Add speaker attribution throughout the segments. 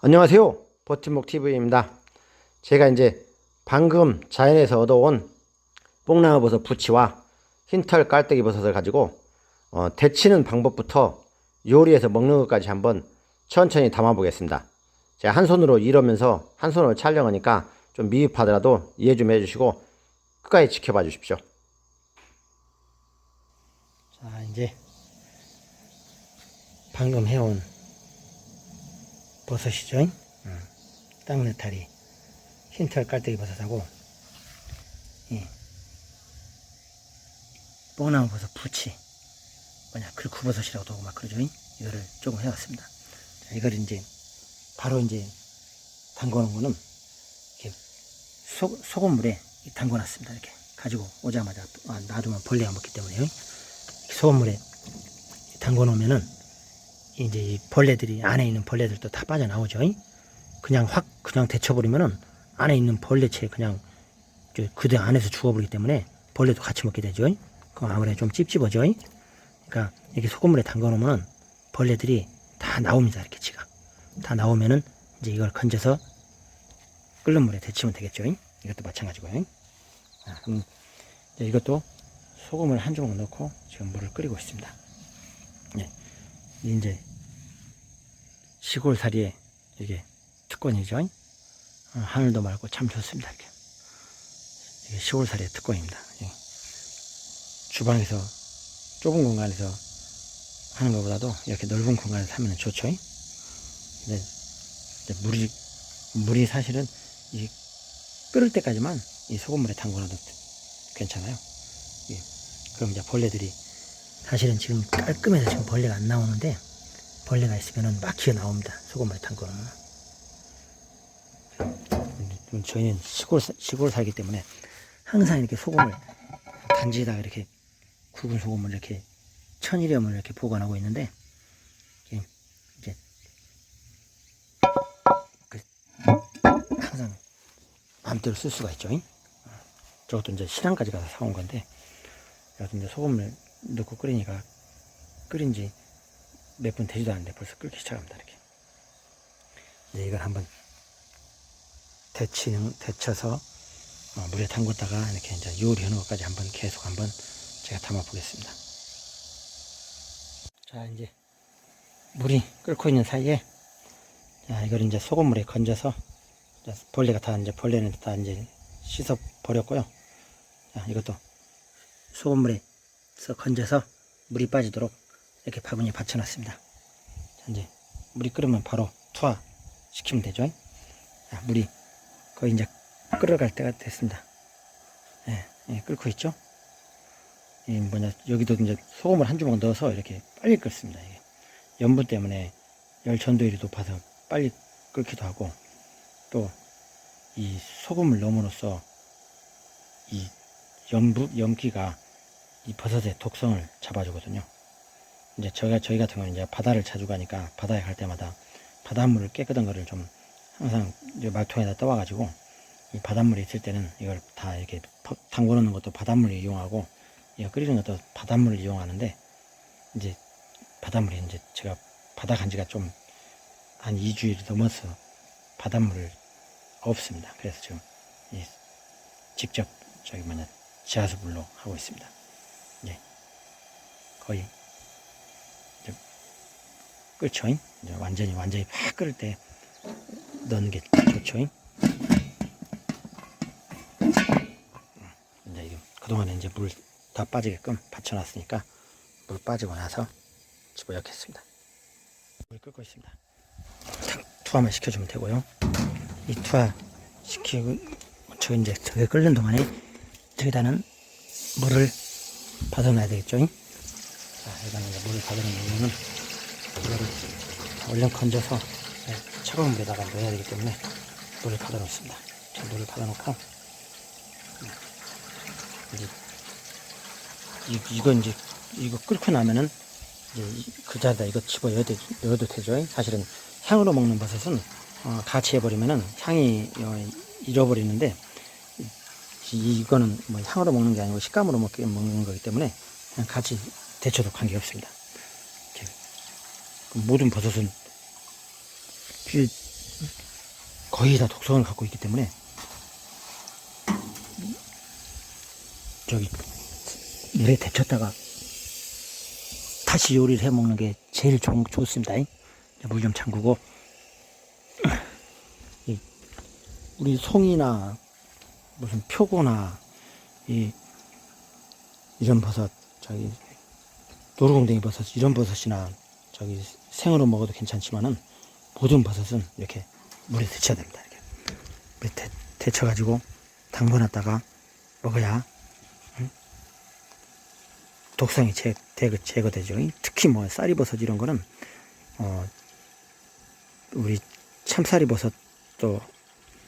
Speaker 1: 안녕하세요. 버팀목 TV입니다. 제가 이제 방금 자연에서 얻어온 뽕나무 버섯 부치와 흰털 깔때기 버섯을 가지고 어, 데치는 방법부터 요리해서 먹는 것까지 한번 천천히 담아 보겠습니다. 제가 한 손으로 이러면서 한 손으로 촬영하니까 좀 미흡하더라도 이해 좀 해주시고 끝까지 지켜봐 주십시오. 자 이제 방금 해온 버섯이죠. 음. 땅내타리 흰털 깔때기 버섯하고 이 뽕나무 버섯 부치 뭐냐 글쿠버섯이라고도 하고 막 그러죠. 이거를 조금 해왔습니다. 자, 이걸 이제 바로 이제 담궈놓은 거는 이렇게 소, 소금물에 담궈놨습니다. 이렇게 가지고 오자마자 아, 놔두면 벌레가 먹기 때문에요. 소금물에 담궈놓으면은 이제 이 벌레들이 안에 있는 벌레들도 다 빠져나오죠. 그냥 확 그냥 데쳐버리면은 안에 있는 벌레체 그냥 저 그대 안에서 죽어버리기 때문에 벌레도 같이 먹게 되죠. 그럼 아무래도 좀 찝찝하죠. 그러니까 이렇게 소금물에 담궈놓으면 벌레들이 다 나옵니다. 이렇게 지가 다 나오면은 이제 이걸 건져서 끓는 물에 데치면 되겠죠. 이것도 마찬가지고요. 아, 이제 이것도 소금을 한 조각 넣고 지금 물을 끓이고 있습니다. 네. 이제 시골살이에 이게 특권이죠. 어, 하늘도 맑고 참 좋습니다. 이렇게. 이게 시골살이의 특권입니다. 예. 주방에서 좁은 공간에서 하는 것보다도 이렇게 넓은 공간에서 하면 좋죠. 근데 물이 물이 사실은 이 끓을 때까지만 이 소금물에 담궈놔도 괜찮아요. 예. 그럼 이제 벌레들이 사실은 지금 깔끔해서 지금 벌레가 안 나오는데 벌레가 있으면은 막 기어 나옵니다. 소금물에 담궈놓으면. 음, 저희는 시골, 사- 시골 살기 때문에 항상 이렇게 소금을 단지에다가 이렇게 굵은 소금을 이렇게 천일염을 이렇게 보관하고 있는데 이제 그 항상 마음대로 쓸 수가 있죠. 저것도 이제 시장까지 가서 사온 건데 여기 이제 소금을 넣고 끓이니까 끓인 지 몇 분 되지도 않는데 벌써 끓기 시작합니다. 이렇게. 이제 이걸 한번 데치는, 데쳐서 어, 물에 담궜다가 이렇게 이제 요리하는 것까지 한번 계속 한번 제가 담아 보겠습니다. 자, 이제 물이 끓고 있는 사이에 자, 이걸 이제 소금물에 건져서 자, 벌레가 다 이제 벌레는 다 이제 씻어 버렸고요. 자, 이것도 소금물에서 건져서 물이 빠지도록 이렇게 바구니에 받쳐놨습니다. 자, 이제 물이 끓으면 바로 투하 시키면 되죠. 자, 물이 거의 이제 끓어갈 때가 됐습니다. 예, 예, 끓고 있죠. 이 뭐냐 여기도 이제 소금을 한 주먹 넣어서 이렇게 빨리 끓습니다. 이게 염분 때문에 열 전도율이 높아서 빨리 끓기도 하고 또 이 소금을 넣음으로써 이 염부 염기가 이 버섯의 독성을 잡아주거든요. 이제 저희가 저희 같은 경우는 이제 바다를 자주 가니까 바다에 갈 때마다 바닷물을 깨끗한 거를 좀 항상 말통에다 떠와가지고 이 바닷물이 있을 때는 이걸 다 이렇게 퍼- 담궈 놓는 것도 바닷물을 이용하고 이거 끓이는 것도 바닷물을 이용하는데 이제 바닷물이 이제 제가 바다 간 지가 좀 한 2주일이 넘어서 바닷물을 없습니다. 그래서 지금 이 직접 저기 뭐냐 지하수물로 하고 있습니다. 예. 거의 이제 완전히 완전히 팍 끓을 때 넣는 게 좋죠. 이제 이게 그동안에 이제 물 다 빠지게끔 받쳐놨으니까 물 빠지고 나서 집어 넣겠습니다. 물 끓고 있습니다. 탁 투하만 시켜주면 되고요. 이 투하 시키고 저 이제 저게 끓는 동안에 저기다는 물을 받아놔야 되겠죠. 자, 여기다는 물을 받아놓으면은 이 거를 얼른 건져서 네, 차가운 물에다가 넣어야 되기 때문에 물을 받아 놓습니다. 자, 물을 받아 놓고 네, 이제 이, 이거 이제 이거 끓고 나면은 이제 이- 그 자리에다 이거 집어 넣어도, 되죠. 사실은 향으로 먹는 버섯은 어, 같이 해버리면은 향이 어, 잃어버리는데 이, 이거는 뭐 향으로 먹는 게 아니고 식감으로 먹, 먹는 거기 때문에 같이 데쳐도 관계 없습니다. 모든 버섯은 이 거의 다 독성을 갖고 있기 때문에. 저기 물에 데쳤다가 다시 요리를 해 먹는 게 제일 좋, 좋습니다. 물 좀 잠그고. 이 우리 송이나 무슨 표고나 이 이런 버섯 저기 노루공댕이 버섯 이런 버섯이나 저기 생으로 먹어도 괜찮지만은 모든 버섯은 이렇게 물에 데쳐야 됩니다. 이렇게 물에 데, 데쳐가지고 담궈놨다가 먹어야 응? 독성이 제, 제거, 제거되죠. 특히 뭐 쌀이버섯 이런 거는 어, 우리 참쌀이버섯도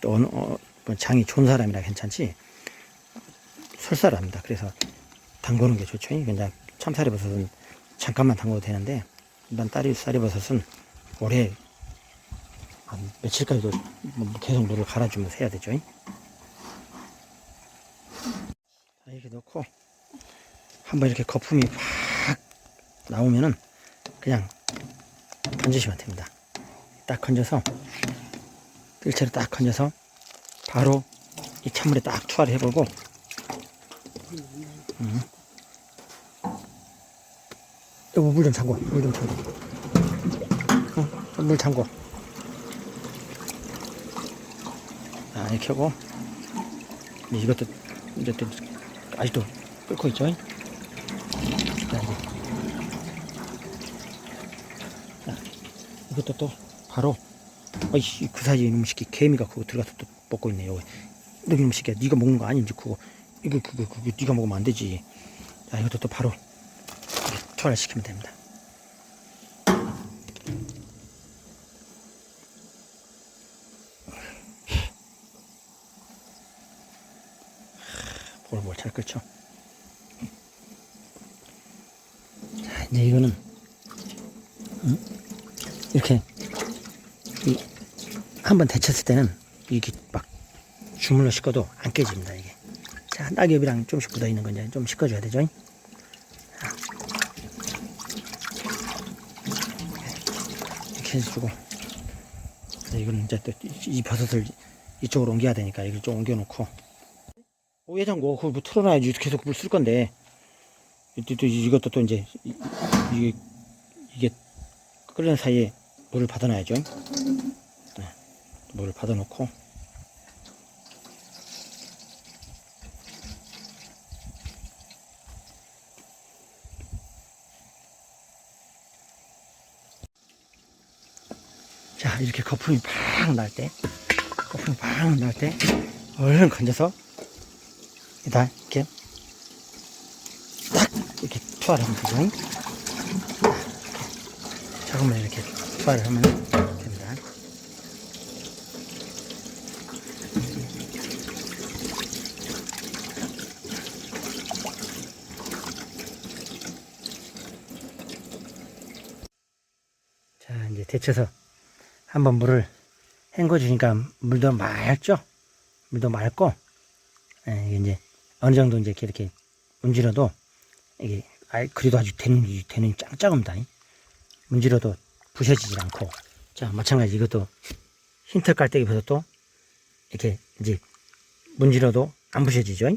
Speaker 1: 또 어, 뭐 장이 좋은 사람이라 괜찮지 설사랍니다. 그래서 담그는 게 좋죠. 그냥 참쌀이버섯은 잠깐만 담궈도 되는데 일반 딸이 쌀이버섯은 오래 한 며칠까지도 뭐 계속 물을 갈아주면서 해야 되죠. 자, 이렇게 넣고 한번 이렇게 거품이 확 나오면은 그냥 건지시면 됩니다. 딱 건져서 뜰채로 딱 건져서 바로 이 찬물에 딱 투하를 해보고 음. 여보 물 좀 잠궈. 물 좀 잠궈. 어, 물 잠궈. 하고. 이제 이것도 이제 또 아직도 끓고 있죠? 자 자 이것도 또 바로 어이씨 그 사이에 이놈 새끼 개미가 그거 들어가서 또 먹고 있네 여기. 너 이놈 새끼야. 네가 먹는 거 아닌지 그거. 이거 그거 그거 네가 먹으면 안 되지. 자 이것도 또 바로 투하를 시키면 됩니다. 볼볼 잘 끓죠? 자 이제 이거는 음? 이렇게 한 번 데쳤을 때는 이게 막 주물러 씻어도 안 깨집니다 이게. 자 낙엽이랑 좀씩 묻어 있는 건 이제 좀 씻어줘야 되죠 자, 이거는 이제 또 이 버섯을 이쪽으로 옮겨야 되니까 이걸 좀 옮겨놓고. 오예장고 그걸 뭐 틀어놔야지. 계속 물 쓸 건데. 이것도 또 이제 이- 이게 이게 끓는 사이에 물을 받아놔야죠. 네, 물을 받아놓고 자 이렇게 거품이 팍날때 거품이 팍날때 얼른 건져서 일단 이렇게 딱 이렇게 투하를 하면 되죠. 조금만 이렇게 투하를 하면 됩니다. 자, 이제 데쳐서 한번 물을 헹궈 주니까 물도 맑죠? 물도 맑고, 예, 이제 어느 정도 이제 이렇게, 이렇게 문질러도 이게, 아 그래도 아주 되는, 되는 짱짱합니다. 문질러도 부셔지질 않고 자 마찬가지 이것도 흰털 깔때기 버섯도 이렇게 이제 문질러도 안 부셔지죠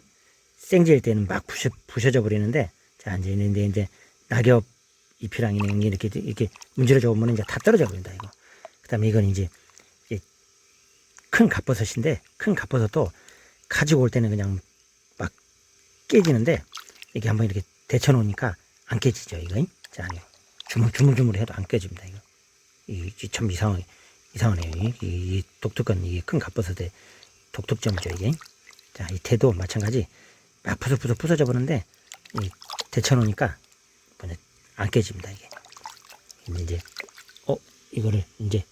Speaker 1: 생질 때는 막 부셔, 부셔져 버리는데 자 이제 이제 이제 낙엽 잎이랑 이렇게 이렇게 문질러져 보면 이제 다 떨어져 버린다 이거 그 다음에 이건 이제, 큰 갑버섯인데 큰 갑버섯도 가지고 올 때는 그냥 막 깨지는데 이게 한번 이렇게 데쳐 놓으니까 안 깨지죠 이거 자 주물 주물주물 해도 안 깨집니다 이거. 이참 이상하게 이상하네요. 이, 이, 이 독특한 이게 큰 갑버섯의 독특점이죠 이게. 자이 태도 마찬가지 막 푸석푸석 부서져 버는데 이 데쳐 놓으니까 안 깨집니다 이게. 이제 어 이거를 이제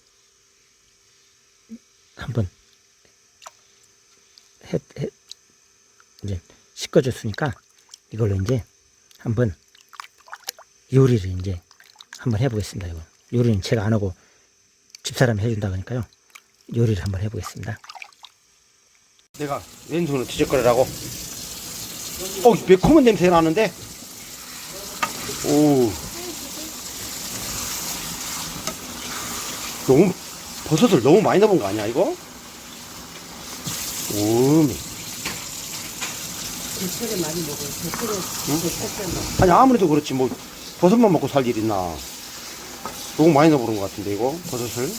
Speaker 1: 한번 해, 해 이제 씻어줬으니까 이걸로 이제 한번 요리를 이제 한번 해보겠습니다. 이거 요리는 제가 안 하고 집사람이 해준다 그러니까요. 요리를 한번 해보겠습니다. 내가 왼손으로 뒤적거리라고. 어, 매콤한 냄새 나는데. 오. 너무 버섯을 너무 많이 넣은 거 아니야 이거?
Speaker 2: 오메.
Speaker 3: 제철에 많이 먹어요. 제철에 제철 때 먹어.
Speaker 2: 아니 아무래도 그렇지 뭐 버섯만 먹고 살 일 있나. 너무 많이 넣어버린 것 같은데 이거 버섯을.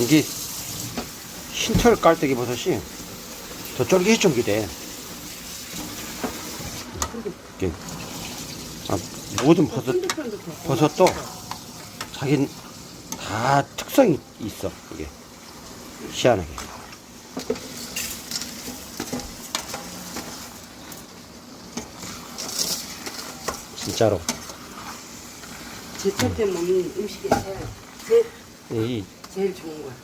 Speaker 2: 이게 흰철 깔때기 버섯이 더 쫄깃쫄깃해. 이게 아, 모든 버섯. 버섯도 자기 다 특성이 있어 이게 희한하게. 진짜로
Speaker 3: 제철 때 먹는 음식이 제일, 제일,
Speaker 2: 이
Speaker 3: 제일 좋은 거야.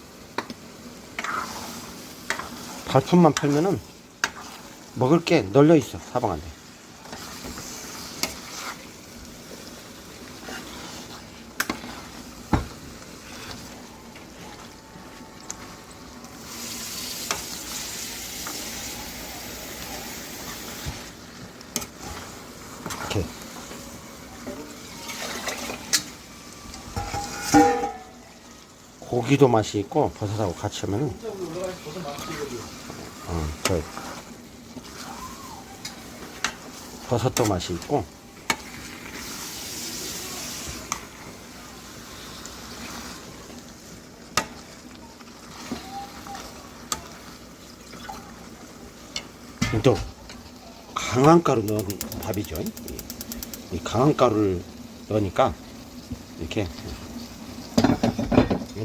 Speaker 2: 발품만 팔면은 먹을 게 널려 있어 사방한테. 고기도 맛이 있고 버섯하고 같이 하면은 어, 저 버섯도 맛이 있고 또 강황가루 넣은 밥이죠. 이, 이 강황가루를 넣으니까 이렇게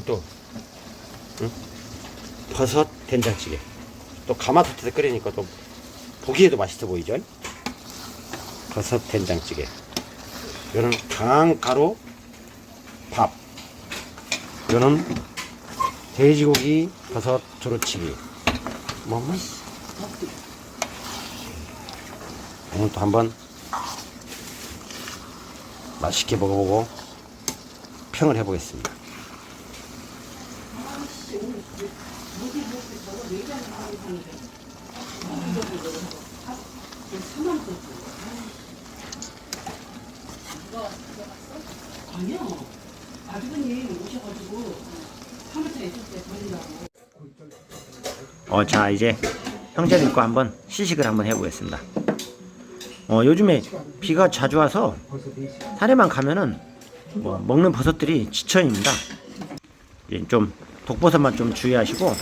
Speaker 2: 또 응? 버섯 된장찌개. 또 가마솥에서 끓이니까 또 보기에도 맛있어 보이죠? 버섯 된장찌개. 이거는 강한 가루 밥. 이거는 돼지고기 버섯 두루치기. 뭐, 뭐. 오늘 또 한번 맛있게 먹어보고 평을 해보겠습니다.
Speaker 3: 아니요. 아주버님 오셔가지고 3월달에 있을 때 버리라고.
Speaker 4: 어, 자 이제 형제를 입고 한번 시식을 한번 해보겠습니다. 어, 요즘에 비가 자주 와서 산에만 가면은 뭐 먹는 버섯들이 지천입니다. 이제 좀 독버섯만 좀 주의하시고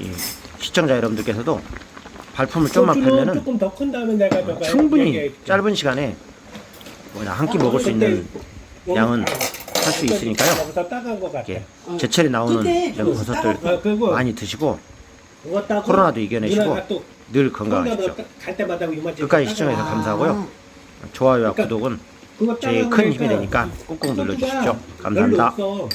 Speaker 4: 이 시청자 여러분들께서도 발품을 좀만
Speaker 5: 소주는
Speaker 4: 팔면은
Speaker 5: 조금 더 큰 다음에 내가 너가
Speaker 4: 충분히
Speaker 5: 얘기해줄게.
Speaker 4: 짧은 시간에 뭐냐 한끼 먹을 수 있는 양은 할 수 있으니까요.
Speaker 5: 더 따간 것 같아.
Speaker 4: 이렇게 제철에 나오는
Speaker 3: 그때
Speaker 4: 이런 버섯들
Speaker 5: 아, 그리고
Speaker 4: 많이 드시고
Speaker 5: 그거 따고
Speaker 4: 코로나도 이겨내시고
Speaker 5: 누나가 또
Speaker 4: 늘 건강하십시오.
Speaker 5: 갈 때마다
Speaker 4: 끝까지 시청해서
Speaker 3: 아.
Speaker 4: 감사하고요. 좋아요와
Speaker 5: 그러니까
Speaker 4: 구독은
Speaker 5: 그거
Speaker 4: 저희 큰 힘이 되니까 꾹꾹
Speaker 5: 소주가
Speaker 4: 눌러주십시오.
Speaker 5: 별로
Speaker 4: 감사합니다.
Speaker 5: 없어.